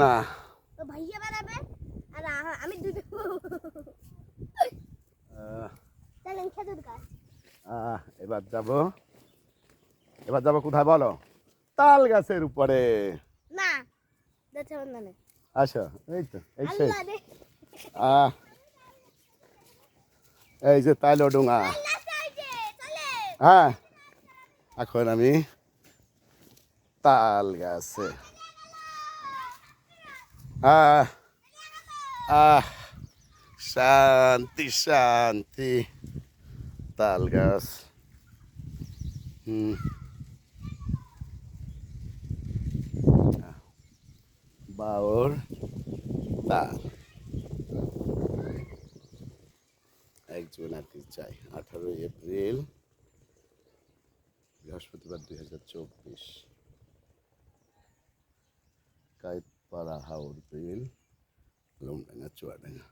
না। ভাইয়া বেড়াবে আর আমি দুটো চলেন খেজুর গাছ। এবার যাব। এবার যাব কোথায় বলো? তাল গাছের উপরে। না আসো এই তো এই সেই। যে তাইলো ডুঙা। হ্যাঁ এখন আমি তাল গাছে আহ আহ শান্তি শান্তি তাল গাছ হুম বাউর তাল একজন আর কি চাই আঠারোই এপ্রিল বৃহস্পতিবার দুই হাজার চব্বিশ kahit para haon pil alam na nga tsuwa na nga.